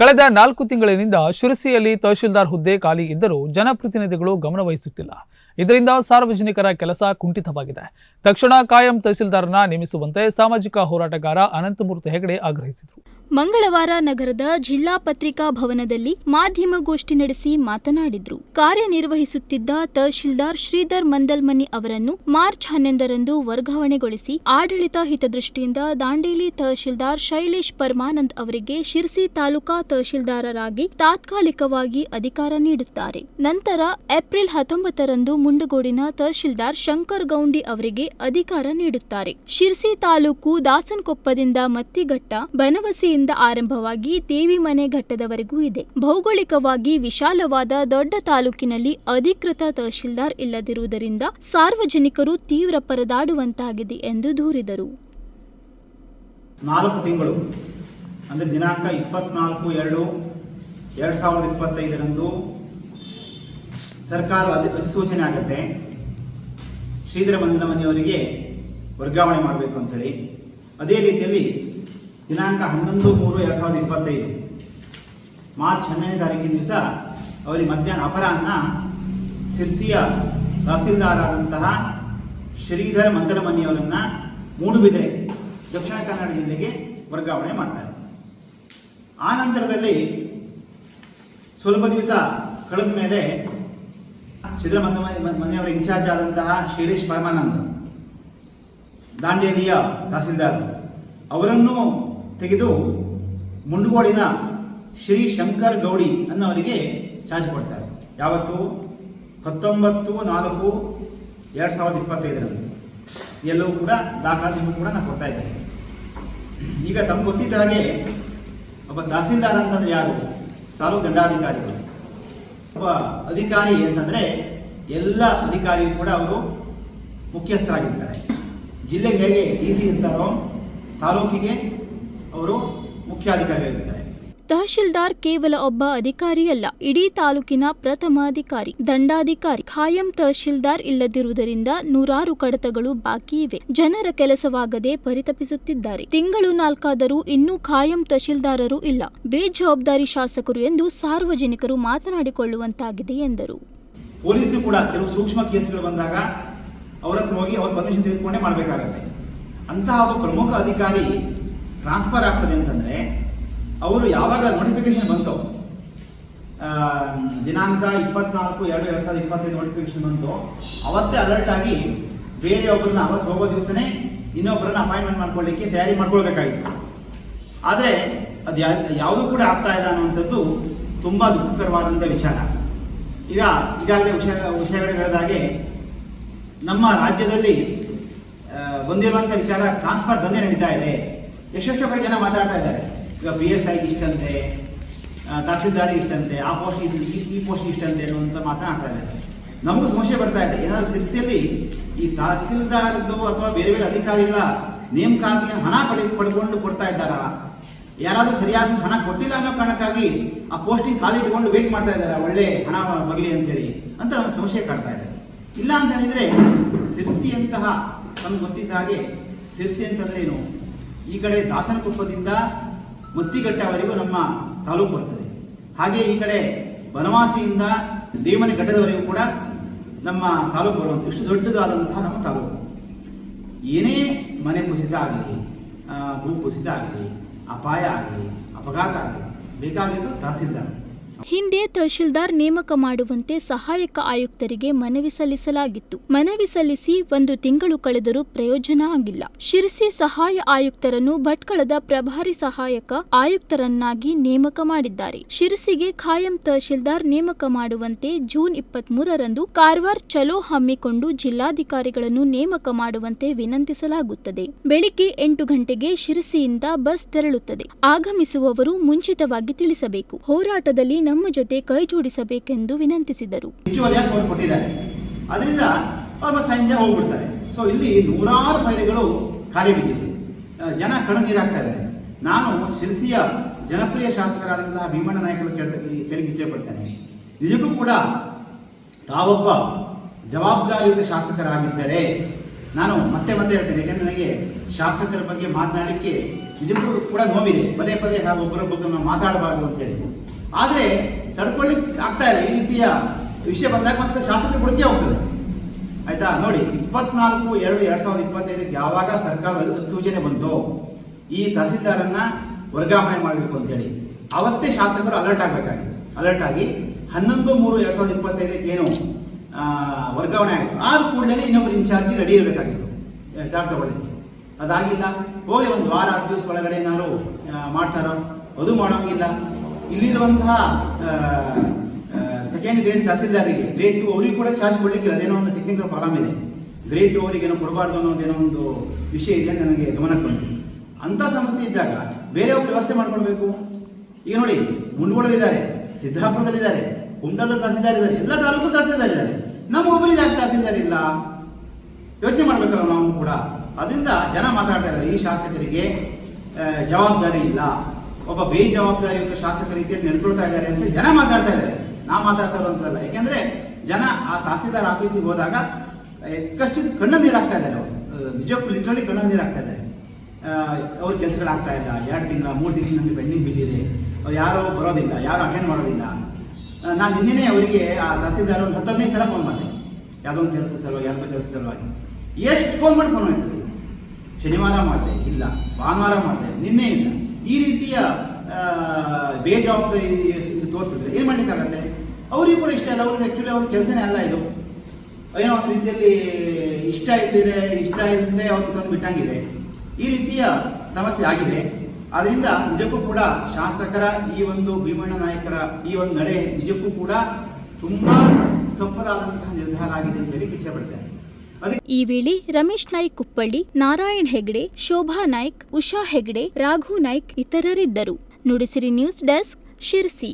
ಕಳೆದ ನಾಲ್ಕು ತಿಂಗಳಿನಿಂದ ಶಿರಸಿಯಲ್ಲಿ ತಹಶೀಲ್ದಾರ್ ಹುದ್ದೆ ಖಾಲಿ ಇದ್ದರೂ ಜನಪ್ರತಿನಿಧಿಗಳು ಗಮನ ವಹಿಸುತ್ತಿಲ್ಲ. ಇದರಿಂದ ಸಾರ್ವಜನಿಕರ ಕೆಲಸ ಕುಂಠಿತವಾಗಿದೆ. ತಕ್ಷಣ ಕಾಯಂ ತಹಸೀಲ್ದಾರ್ನ ನೇಮಿಸುವಂತೆ ಸಾಮಾಜಿಕ ಹೋರಾಟಗಾರ ಅನಂತಮೂರ್ತಿ ಹೆಗಡೆ ಆಗ್ರಹಿಸಿದರು. ಮಂಗಳವಾರ ನಗರದ ಜಿಲ್ಲಾ ಪತ್ರಿಕಾ ಭವನದಲ್ಲಿ ಮಾಧ್ಯಮಗೋಷ್ಠಿ ನಡೆಸಿ ಮಾತನಾಡಿದ್ರು. ಕಾರ್ಯನಿರ್ವಹಿಸುತ್ತಿದ್ದ ತಹಶೀಲ್ದಾರ್ ಶ್ರೀಧರ್ ಮಂದಲ್ಮನಿ ಅವರನ್ನು ಮಾರ್ಚ್ ಹನ್ನೊಂದರಂದು ವರ್ಗಾವಣೆಗೊಳಿಸಿ ಆಡಳಿತ ಹಿತದೃಷ್ಟಿಯಿಂದ ದಾಂಡೇಲಿ ತಹಶೀಲ್ದಾರ್ ಶೈಲೇಶ್ ಪರಮಾನಂದ್ ಅವರಿಗೆ ಶಿರ್ಸಿ ತಾಲೂಕಾ ತಹಶೀಲ್ದಾರರಾಗಿ ತಾತ್ಕಾಲಿಕವಾಗಿ ಅಧಿಕಾರ ನೀಡುತ್ತಾರೆ. ನಂತರ ಏಪ್ರಿಲ್ ಹತ್ತೊಂಬತ್ತರಂದು ಮುಂಡಗೋಡಿನ ತಹಶೀಲ್ದಾರ್ ಶಂಕರ್ ಗೌಂಡಿ ಅವರಿಗೆ ಅಧಿಕಾರ ನೀಡುತ್ತಾರೆ. ಶಿರ್ಸಿ ತಾಲೂಕು ದಾಸನಕೊಪ್ಪದಿಂದ ಮತ್ತಿಘಟ್ಟ ಬನವಸಿಯಿಂದ ಆರಂಭವಾಗಿ ದೇವಿಮನೆ ಘಟ್ಟದವರೆಗೂ ಇದೆ. ಭೌಗೋಳಿಕವಾಗಿ ವಿಶಾಲವಾದ ದೊಡ್ಡ ತಾಲೂಕಿನಲ್ಲಿ ಅಧಿಕೃತ ತಹಶೀಲ್ದಾರ್ ಇಲ್ಲದಿರುವುದರಿಂದ ಸಾರ್ವಜನಿಕರು ತೀವ್ರ ಪರದಾಡುವಂತಾಗಿದೆ ಎಂದು ದೂರಿದರು. ನಾಲ್ಕು ತಿಂಗಳು, ಅಂದರೆ ದಿನಾಂಕ ಇಪ್ಪತ್ನಾಲ್ಕು ಎರಡು ಎರಡು ಸಾವಿರದ ಇಪ್ಪತ್ತೈದರಂದು ಸರ್ಕಾರ ಅಧಿ, ಅಧಿಸೂಚನೆ ಆಗುತ್ತೆ. ಶ್ರೀಧರ ಮಂದನಮನಿಯವರಿಗೆ ವರ್ಗಾವಣೆ ಮಾಡಬೇಕು ಅಂಥೇಳಿ ಅದೇ ರೀತಿಯಲ್ಲಿ ದಿನಾಂಕ ಹನ್ನೊಂದು ಮೂರು ಎರಡು ಸಾವಿರದ ಇಪ್ಪತ್ತೈದು. ಮಾರ್ಚ್ ಹನ್ನೊಂದನೇ ತಾರೀಕಿನ ದಿವಸ ಅವರಿಗೆ ಮಧ್ಯಾಹ್ನ ಅಪರಾಹ್ನ ಸಿರ್ಸಿಯ ತಹಸೀಲ್ದಾರಾದಂತಹ ಶ್ರೀಧರ ಮಂದನಮನಿಯವರನ್ನ ಮೂಡುಬಿದರೆ ದಕ್ಷಿಣ ಕನ್ನಡ ಜಿಲ್ಲೆಗೆ ವರ್ಗಾವಣೆ ಮಾಡ್ತಾರೆ. ಆ ನಂತರದಲ್ಲಿ ಸ್ವಲ್ಪ ದಿವಸ ಕಳೆದ ಮೇಲೆ ಸಿದ್ದರಾಮಯ್ಯ ಮನೆಯವರ ಇನ್ಚಾರ್ಜ್ ಆದಂತಹ ಶೈಲೇಶ್ ಪರಮಾನಂದ್, ದಾಂಡೇಲಿಯ ತಹಸೀಲ್ದಾರ್, ಅವರನ್ನು ತೆಗೆದು ಮುಂಡಗೋಡಿನ ಶ್ರೀ ಶಂಕರ್ ಗೌಡಿ ಅನ್ನೋರಿಗೆ ಚಾರ್ಜ್ ಕೊಡ್ತಾರೆ. ಯಾವತ್ತು? ಹತ್ತೊಂಬತ್ತು ನಾಲ್ಕು ಎರಡು ಸಾವಿರದ ಇಪ್ಪತ್ತೈದರಲ್ಲಿ ಎಲ್ಲವೂ ಕೂಡ ದಾಖಲಾತಿಗೂ ಕೂಡ ನಾನು ಕೊಡ್ತಾ ಇದ್ದೇನೆ. ಈಗ ತಮ್ಗೆ ಗೊತ್ತಿದ್ದ ಹಾಗೆ ಒಬ್ಬ ತಹಸೀಲ್ದಾರ್ ಅಂತಂದ್ರೆ ಯಾರು? ತಾಲೂಕು ದಂಡಾಧಿಕಾರಿಗಳು. ಒಬ್ಬ ಅಧಿಕಾರಿ ಅಂತಂದ್ರೆ ಎಲ್ಲ ಅಧಿಕಾರಿಯೂ ಕೂಡ ಅವರು ಮುಖ್ಯಸ್ಥರಾಗಿರ್ತಾರೆ. ಜಿಲ್ಲೆಗೆ ಹೇಗೆ ಡಿ ಸಿ ಇರ್ತಾರೋ ತಾಲೂಕಿಗೆ ಅವರು ಮುಖ್ಯಾಧಿಕಾರಿಗಳಿರ್ತಾರೆ ತಹಶೀಲ್ದಾರ್ ಕೇವಲ ಒಬ್ಬ ಅಧಿಕಾರಿಯಲ್ಲ, ಇಡೀ ತಾಲೂಕಿನ ಪ್ರಥಮಾಧಿಕಾರಿ ದಂಡಾಧಿಕಾರಿ, ಖಾಯಂ ತಹಶೀಲ್ದಾರ್ ಇಲ್ಲದಿರುವುದರಿಂದ ನೂರಾರು ಕಡತಗಳು ಬಾಕಿ ಇವೆ. ಜನರ ಕೆಲಸವಾಗದೆ ಪರಿತಪಿಸುತ್ತಿದ್ದಾರೆ. ತಿಂಗಳು ನಾಲ್ಕಾದರೂ ಇನ್ನೂ ಖಾಯಂ ತಹಶೀಲ್ದಾರರು ಇಲ್ಲ. ಬೇಜವಾಬ್ದಾರಿ ಶಾಸಕರು ಎಂದು ಸಾರ್ವಜನಿಕರು ಮಾತನಾಡಿಕೊಳ್ಳುವಂತಾಗಿದೆ ಎಂದರು. ಪೊಲೀಸರು ಕೂಡ ಕೆಲವು ಸೂಕ್ಷ್ಮ ಕೇಸ್ಗಳು ಬಂದಾಗ ಅವರ ಹತ್ರ ಹೋಗಿ ಅವ್ರ ಪರ್ಮಿಷನ್ ತೆಗೆದುಕೊಂಡೇ ಮಾಡಬೇಕಾಗತ್ತೆ. ಅಂತಹ ಒಬ್ಬ ಪ್ರಮುಖ ಅಧಿಕಾರಿ ಟ್ರಾನ್ಸ್ಫರ್ ಆಗ್ತದೆ ಅಂತಂದ್ರೆ ಅವರು ಯಾವಾಗ ನೋಟಿಫಿಕೇಶನ್ ಬಂತು ದಿನಾಂಕ ಇಪ್ಪತ್ನಾಲ್ಕು ಎರಡು ಎರಡು ಸಾವಿರದ ಇಪ್ಪತ್ತೈದು ನೋಟಿಫಿಕೇಶನ್ ಬಂತು, ಅವತ್ತೇ ಅಲರ್ಟ್ ಆಗಿ ಬೇರೆ ಒಬ್ಬರನ್ನ ಅವತ್ತು ಹೋಗೋ ದಿವಸನೇ ಇನ್ನೊಬ್ಬರನ್ನ ಅಪಾಯಿಂಟ್ಮೆಂಟ್ ಮಾಡ್ಕೊಳ್ಳಿಕ್ಕೆ ತಯಾರಿ ಮಾಡ್ಕೊಳ್ಬೇಕಾಗಿತ್ತು. ಆದರೆ ಅದು ಯಾವುದು ಕೂಡ ಆಗ್ತಾ ಇಲ್ಲ ಅನ್ನುವಂಥದ್ದು ತುಂಬ ದುಃಖಕರವಾದಂಥ ವಿಚಾರ. ಈಗ, ಈಗಾಗಲೇ ವಿಷಯ, ವಿಷಯಗಳು ಹೇಳಿದಾಗೆ ನಮ್ಮ ರಾಜ್ಯದಲ್ಲಿ ಬಂದಿರುವಂಥ ವಿಚಾರ ಟ್ರಾನ್ಸ್ಫರ್ ದಂಧೆ ನಡೀತಾ ಇದೆ. ಎಷ್ಟೆಷ್ಟೋ ಕಡೆ ಜನ ಮಾತಾಡ್ತಾ ಇದ್ದಾರೆ. ಈಗ ಬಿ ಎಸ್ ಐಗೆ ಇಷ್ಟಂತೆ ತಹಸೀಲ್ದಾರಿಗೆ ಇಷ್ಟಂತೆ, ಆ ಪೋಸ್ಟ್ ಈ- ಪೋಸ್ಟ್ ಇಷ್ಟಂತೆ ಅನ್ನುವಂಥ ಮಾತನಾಡ್ತಾ ಇದ್ದಾರೆ. ನಮಗೂ ಸಮಸ್ಯೆ ಬರ್ತಾ ಇದೆ. ಏನಾದ್ರು ಸಿರ್ಸಿಯಲ್ಲಿ ಈ ತಹಸೀಲ್ದಾರದ್ದು ಅಥವಾ ಬೇರೆ ಬೇರೆ ಅಧಿಕಾರಿಗಳ ನೇಮಕಾತಿಗೆ ಹಣ ಪಡೆ ಪಡ್ಕೊಂಡು ಕೊಡ್ತಾ ಇದ್ದಾರಾ? ಯಾರಾದರೂ ಸರಿಯಾದ ಹಣ ಕೊಟ್ಟಿಲ್ಲ ಅನ್ನೋ ಕಾರಣಕ್ಕಾಗಿ ಆ ಪೋಸ್ಟಿಂಗ್ ಖಾಲಿ ಇಟ್ಕೊಂಡು ವೇಟ್ ಮಾಡ್ತಾ ಇದ್ದಾರೆ? ಒಳ್ಳೆ ಹಣ ಬರಲಿ ಅಂತೇಳಿ ಅಂತ ಒಂದು ಸಮಸ್ಯೆ ಕಾಡ್ತಾ ಇದೆ. ಇಲ್ಲ ಅಂತ ಹೇಳಿದ್ರೆ ಸಿರ್ಸಿಯಂತಹ ನಮ್ಗೆ ಗೊತ್ತಿದ್ದ ಹಾಗೆ, ಸಿರ್ಸಿ ಅಂತಂದ್ರೆ ಏನು? ಈ ಕಡೆ ದಾಸನಕೊಪ್ಪದಿಂದ ಮತ್ತಿಘಟ್ಟವರೆಗೂ ನಮ್ಮ ತಾಲೂಕು ಬರ್ತದೆ. ಹಾಗೆ ಈ ಕಡೆ ಬನವಾಸಿಯಿಂದ ದೇವನ ಘಟ್ಟದವರೆಗೂ ಕೂಡ ನಮ್ಮ ತಾಲೂಕು ಬರುವಂಥ ಇಷ್ಟು ದೊಡ್ಡದಾದಂತಹ ನಮ್ಮ ತಾಲೂಕು. ಏನೇ ಮನೆ ಕುಸಿತ ಆಗಲಿ ಭೂ ಕುಸಿತ ಆಗಲಿ, ಅಪಾಯ ಆಗಲಿ, ಅಪಘಾತ ಆಗಲಿ, ಬೇಕಾಗಿದ್ದು ತಹಸೀಲ್ದಾರ್. ಹಿಂದೆ ತಹಶೀಲ್ದಾರ್ ನೇಮಕ ಮಾಡುವಂತೆ ಸಹಾಯಕ ಆಯುಕ್ತರಿಗೆ ಮನವಿ ಸಲ್ಲಿಸಲಾಗಿತ್ತು. ಮನವಿ ಸಲ್ಲಿಸಿ ಒಂದು ತಿಂಗಳು ಕಳೆದರೂ ಪ್ರಯೋಜನ ಆಗಿಲ್ಲ. ಶಿರಸಿ ಸಹಾಯ ಆಯುಕ್ತರನ್ನು ಭಟ್ಕಳದ ಪ್ರಭಾರಿ ಸಹಾಯಕ ಆಯುಕ್ತರನ್ನಾಗಿ ನೇಮಕ ಮಾಡಿದ್ದಾರೆ. ಶಿರಸಿಗೆ ಖಾಯಂ ತಹಶೀಲ್ದಾರ್ ನೇಮಕ ಮಾಡುವಂತೆ ಜೂನ್ ಇಪ್ಪತ್ತ್ ಮೂರರಂದು ಕಾರವಾರ್ ಚಲೋ ಹಮ್ಮಿಕೊಂಡು ಜಿಲ್ಲಾಧಿಕಾರಿಗಳನ್ನು ನೇಮಕ ಮಾಡುವಂತೆ ವಿನಂತಿಸಲಾಗುತ್ತದೆ. ಬೆಳಿಗ್ಗೆ ಎಂಟು ಗಂಟೆಗೆ ಶಿರಸಿಯಿಂದ ಬಸ್ ತೆರಳುತ್ತದೆ. ಆಗಮಿಸುವವರು ಮುಂಚಿತವಾಗಿ ತಿಳಿಸಬೇಕು. ಹೋರಾಟದಲ್ಲಿ ನಮ್ಮ ಜೊತೆ ಕೈ ಜೋಡಿಸಬೇಕೆಂದು ವಿನಂತಿಸಿದರು. ಅದರಿಂದ ಸಂಜೆ ಹೋಗ್ಬಿಡ್ತಾರೆ. ಸೊ ಇಲ್ಲಿ ನೂರಾರು ಫೈಲ್ಗಳು ಖಾಲಿ ಜನ ಕಣ್ಣೀರಾಗ್ತಾ ಇದ್ದಾರೆ. ನಾನು ಶಿರಸಿಯ ಜನಪ್ರಿಯ ಶಾಸಕರಾದಂತಹ ಭೀಮಣ್ಣ ನಾಯಕರು ಕೇಳ ಕೇಳಿಗೆ ಇಚ್ಛೆ ಪಡ್ತೇನೆ. ನಿಜಕ್ಕೂ ಕೂಡ ತಾವೊಬ್ಬ ಜವಾಬ್ದಾರಿಯುತ ಶಾಸಕರಾಗಿದ್ದರೆ ನಾನು ಮತ್ತೆ ಮತ್ತೆ ಹೇಳ್ತೇನೆ. ಯಾಕಂದ್ರೆ ನನಗೆ ಶಾಸಕರ ಬಗ್ಗೆ ಮಾತನಾಡಲಿಕ್ಕೆ ನಿಜಕ್ಕೂ ಕೂಡ ನೋವಿದೆ. ಪದೇ ಪದೇ ಹಾಗೂ ಒಬ್ಬರ ಬಗ್ಗೆ ಮಾತಾಡಬಾರ್ದು ಅಂತ ಅಂತೇಳಿ ಆದರೆ ತಡ್ಕೊಳ್ಳಿಕ್ಕೆ ಆಗ್ತಾ ಇಲ್ಲ. ಈ ರೀತಿಯ ವಿಷಯ ಬಂದಾಗ ಮತ್ತೆ ಶಾಸಕರು ಹುಡುಕಿ ಹೋಗ್ತದೆ ಆಯ್ತಾ? ನೋಡಿ, ಇಪ್ಪತ್ನಾಲ್ಕು ಎರಡು ಎರಡು ಸಾವಿರದ ಇಪ್ಪತ್ತೈದಕ್ಕೆ ಯಾವಾಗ ಸರ್ಕಾರ ಸೂಚನೆ ಬಂತು, ಈ ತಹಸೀಲ್ದಾರನ್ನ ವರ್ಗಾವಣೆ ಮಾಡಬೇಕು ಅಂತೇಳಿ ಅವತ್ತೇ ಶಾಸಕರು ಅಲರ್ಟ್ ಆಗಬೇಕಾಗಿತ್ತು. ಅಲರ್ಟ್ ಆಗಿ ಹನ್ನೊಂದು ಮೂರು ಎರಡು ಸಾವಿರದ ಇಪ್ಪತ್ತೈದಕ್ಕೆ ಏನು ವರ್ಗಾವಣೆ ಆಯಿತು. ಆದ ಕೂಡಲೇ ಇನ್ನೊಬ್ಬರು ಇನ್ಚಾರ್ಜಿ ರೆಡಿ ಇರಬೇಕಾಗಿತ್ತು. ಚಾರ್ಜ್ ತಗೊಳ್ಳಿಕ್ಕೆ. ಅದಾಗಿಲ್ಲ. ಹೋಗಿ ಒಂದು ವಾರ, ಹತ್ತು ದಿವಸ ಒಳಗಡೆ ಏನಾದ್ರು ಮಾಡ್ತಾರೋ? ಅದು ಮಾಡೋಂಗಿಲ್ಲ. ಇಲ್ಲಿರುವಂತಹ ಸೆಕೆಂಡ್ ಗ್ರೇಡ್ ತಹಸೀಲ್ದಾರಿಗೆ ಗ್ರೇಡ್ ಟು ಅವರಿಗೆ ಕೂಡ ಚಾರ್ಜ್ ಕೊಡಲಿಕ್ಕಿಲ್ಲ. ಅದೇನೋ ಒಂದು ಟೆಕ್ನಿಕಲ್ ಪ್ರಾಬ್ಲಮ್ ಇದೆ. ಗ್ರೇಡ್ ಟು ಅವರಿಗೆ ಏನೋ ಕೊಡಬಾರ್ದು ಅನ್ನೋದೇನೋ ಒಂದು ವಿಷಯ ಇದೆ ಅಂತ ನನಗೆ ಗಮನಕ್ಕೆ ಬಂತು ಅಂಥ ಸಮಸ್ಯೆ ಇದ್ದಾಗ ಬೇರೆ ಒಬ್ಬರು ವ್ಯವಸ್ಥೆ ಮಾಡ್ಕೊಳ್ಬೇಕು. ಈಗ ನೋಡಿ ಮುಂಡಗೋಳಲ್ಲಿದ್ದಾರೆ ಸಿದ್ದಾಪುರದಲ್ಲಿದ್ದಾರೆ, ಕುಂಡದ ತಹಸೀಲ್ದಾರ್ ಇದ್ದಾರೆ ಎಲ್ಲ ತಾಲೂಕು ತಹಸೀಲ್ದಾರ್ ಇದ್ದಾರೆ ನಮ್ಮ ಒಬ್ಬರಿಗೆ ಯಾಕೆ ತಹಸೀಲ್ದಾರ್ ಇಲ್ಲ. ಯೋಚನೆ ಮಾಡಬೇಕಲ್ಲ ನಾವು ಕೂಡ. ಅದರಿಂದ ಜನ ಮಾತಾಡ್ತಾ ಇದ್ದಾರೆ. ಈ ಶಾಸಕರಿಗೆ ಜವಾಬ್ದಾರಿ ಇಲ್ಲ. ಒಬ್ಬ ಬೇಜವಾಬ್ದಾರಿಯುತ ಶಾಸಕ ರೀತಿಯಲ್ಲಿ ನಡ್ಕೊಳ್ತಾ ಇದ್ದಾರೆ ಅಂತ ಜನ ಮಾತಾಡ್ತಾ ಇದ್ದಾರೆ. ನಾ ಮಾತಾಡ್ತಾ ಇರೋಂಥದ್ದಲ್ಲ ಯಾಕೆಂದ್ರೆ ಜನ ಆ ತಹಸೀಲ್ದಾರ್ ಆಫೀಸಿಗೆ ಹೋದಾಗ ಕಷ್ಟ ಕಣ್ಣ ನೀರಾಗ್ತಾ ಇದ್ದಾರೆ ಅವರು. ನಿಜಕ್ಕೂ ಲಿಟ್ರಲಿ ಕಣ್ಣ ನೀರಾಗ್ತಾ ಇದ್ದಾರೆ. ಅವ್ರ ಕೆಲಸಗಳಾಗ್ತಾ ಇಲ್ಲ. ಎರಡು ತಿಂಗಳ, ಮೂರು ತಿಂಗಳಿನಲ್ಲಿ ಪೆಂಡಿಂಗ್ ಬಿದ್ದಿದೆ. ಯಾರೋ ಬರೋದಿಲ್ಲ, ಯಾರು ಅಟೆಂಡ್ ಮಾಡೋದಿಲ್ಲ. ನಾನು ನಿನ್ನೆ ಅವರಿಗೆ ಆ ತಹಸೀಲ್ದಾರ್ ಒಂದು ಹತ್ತು ಹದಿನೈದು ಸಲ ಫೋನ್ ಮಾಡಿದೆ. ಯಾವುದೋ ಒಂದು ಕೆಲಸ ಸಲುವಾಗಿ, ಯಾವುದೋ ಕೆಲಸ ಸಲುವಾಗಿ. ಎಷ್ಟು ಫೋನ್ ಮಾಡಿ ಫೋನ್ ಮಾಡ್ತೀನಿ ಶನಿವಾರ ಮಾಡಿದೆ, ಇಲ್ಲ. ಭಾನುವಾರ ಮಾಡಿದೆ, ನಿನ್ನೆ ಇಲ್ಲ. ಈ ರೀತಿಯ ಬೇಜವಾಬ್ದಾರಿ ತೋರಿಸಿದ್ರೆ ಏನು ಮಾಡ್ಲಿಕ್ಕಾಗತ್ತೆ? ಅವರಿಗೂ ಕೂಡ ಇಷ್ಟ ಇಲ್ಲ. ಅವ್ರಿಗೆ ಆ್ಯಕ್ಚುಲಿ ಅವ್ರ ಕೆಲಸನೇ ಅಲ್ಲ ಇದು. ಏನೋ ಒಂದು ರೀತಿಯಲ್ಲಿ ಇಷ್ಟ ಇದ್ದರೆ ಇಷ್ಟ ಇಲ್ಲದೆ ಅವ್ರಿಗೆ ತಂದು ಬಿಟ್ಟಂಗಿದೆ. ಈ ರೀತಿಯ ಸಮಸ್ಯೆ ಆಗಿದೆ. ಆದ್ದರಿಂದ ನಿಜಕ್ಕೂ ಕೂಡ ಶಾಸಕರ ಈ ಒಂದು ಭೀಮಣ್ಣ ನಾಯಕರ ಈ ಒಂದು ನಡೆ ನಿಜಕ್ಕೂ ಕೂಡ ತುಂಬಾ ತಪ್ಪದಾದಂತಹ ನಿರ್ಧಾರ ಆಗಿದೆ ಅಂತ ಹೇಳಿ ಇಚ್ಛೆ ಅದಕ್ಕೆ ಈ ವೇಳೆ ರಮೇಶ್ ನಾಯ್ಕ್ ಕುಪ್ಪಳ್ಳಿ, ನಾರಾಯಣ್ ಹೆಗ್ಡೆ, ಶೋಭಾ ನಾಯ್ಕ್, ಉಷಾ ಹೆಗ್ಡೆ, ರಾಘು ನಾಯ್ಕ್ ಇತರರಿದ್ದರು. Nudisiri news desk Sirsi.